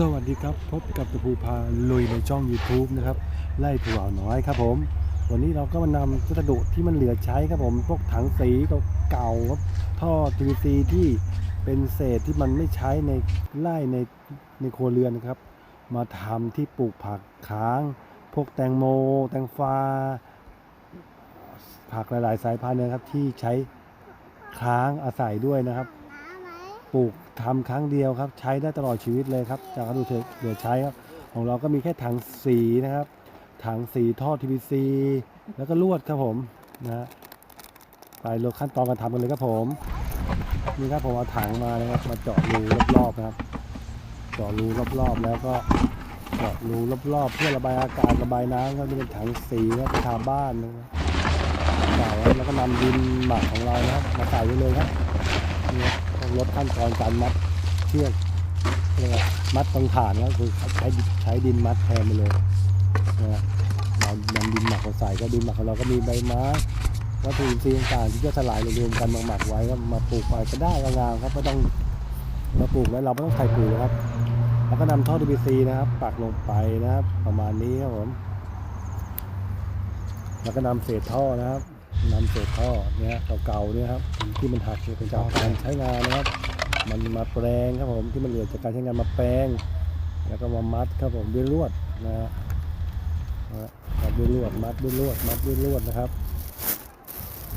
สวัสดีครับ พบกับตะภูพาลุยในช่อง YouTube นะครับไล่ผู้บ่วน้อยครับผม วันนี้เราก็มานำวัสดุที่มันเหลือใช้ครับผมพวกถังสีเก่าๆครับท่อ PVC ที่เป็นเศษที่มันไม่ใช้ในไร่ในในครัวเรือนนะครับ มาทำที่ปลูกผักค้าง พวกแตงโม แตงฟ้า ผักหลาย ๆ สายพันธุ์นะครับที่ใช้ค้างอาศัยด้วยนะครับ ปลูกทำครั้งเดียวครับ ใช้ได้ตลอดชีวิตเลยครับ จากวัสดุเหลือใช้ครับ ของเราก็มีแค่ถังสีนะครับ ถังสีท่อ PVC แล้วก็ลวดครับผมนะไปลงขั้นตอนการทำกันเลยครับผมนี่ครับผมเอาถังมานะครับมาเจาะรูรอบๆนะครับ เจาะรูรอบๆแล้วก็เจาะรูรอบๆ เพื่อระบายอากาศระบายน้ำครับนี่เป็นถังสีนะไปทาบ้านนะครับใส่แล้วก็นำดินหมักของเรานะครับมาใส่ไว้เลยครับนี่ ลดขั้นตอนการมัดเชือกเรียกว่ามัดตรงฐานก็คือใช้ใช้ดินมัดแทนไปเลยนะฮะเรานำดินหมักมาใส่ก็ดินหมักของเราก็มีใบไม้วัตถุอินทรีย์ต่างๆที่จะสลายรวมกันมาหมักไว้ก็มาปลูกไปก็ได้ก็งามครับไม่ต้องมาปลูกแล้วเราไม่ต้องใส่ปุ๋ยนะครับแล้วก็นำท่อ DPC นะครับ ปักลงไปนะครับ ประมาณนี้ครับผมแล้วก็นำเศษท่อนะครับ นำเศษท่อเนี่ยเก่าๆเนี่ยครับที่มันหักเป็นจากการใช้งานนะครับ มันมาแปลงครับผมที่มันเหลือจากการใช้งานมาแปลง แล้วก็มามัดครับผมด้วยลวดนะฮะมัดด้วยลวดมัดด้วยลวดมัดด้วยลวดนะครับ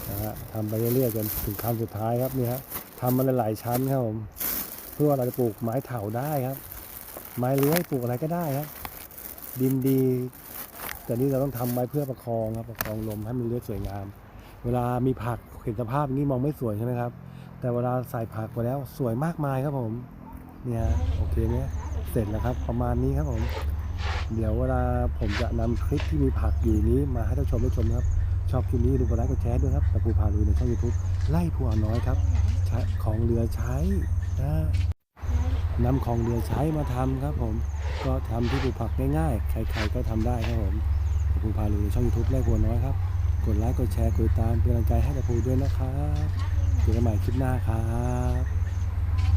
นะฮะทำไปเรื่อยๆจนถึงขั้นสุดท้ายครับนี่ฮะทำมันหลายชั้นครับผมเพื่อเราจะปลูกไม้เถาได้ครับ ไม้เลื้อยปลูกอะไรก็ได้ครับดินดีแต่นี่เราต้องทำไว้เพื่อประคองครับประคองลมให้มันเลื้อยสวยงาม เวลามีผักเห็นสภาพอย่างนี้มองไม่สวยใช่ไหมครับ แต่เวลาใส่ผักไปแล้วสวยมากมายครับผม เนี่ยโอเคเนี่ยเสร็จแล้วครับ ประมาณนี้ครับผม เดี๋ยวเวลาผมจะนำคลิปที่มีผักอยู่นี้มาให้ท่านชมได้ชมครับ ชอบคลิปนี้ดูกดไลค์กดแชร์ด้วยครับตะปูพาลุยในช่องยูทูบไล่ผัวน้อยครับของเหลือใช้นะนำของเหลือใช้มาทำครับผม ก็ทำที่ปลูกผักง่ายๆ ใครๆก็ทำได้ครับผมตะปูพาลุยในช่องยูทูบไล่ผัวน้อยครับ กดไลค์ กดแชร์ กดติดตามเป็นกำลังใจให้ตะปูด้วยนะครับเจอกันใหม่คลิปหน้าครับ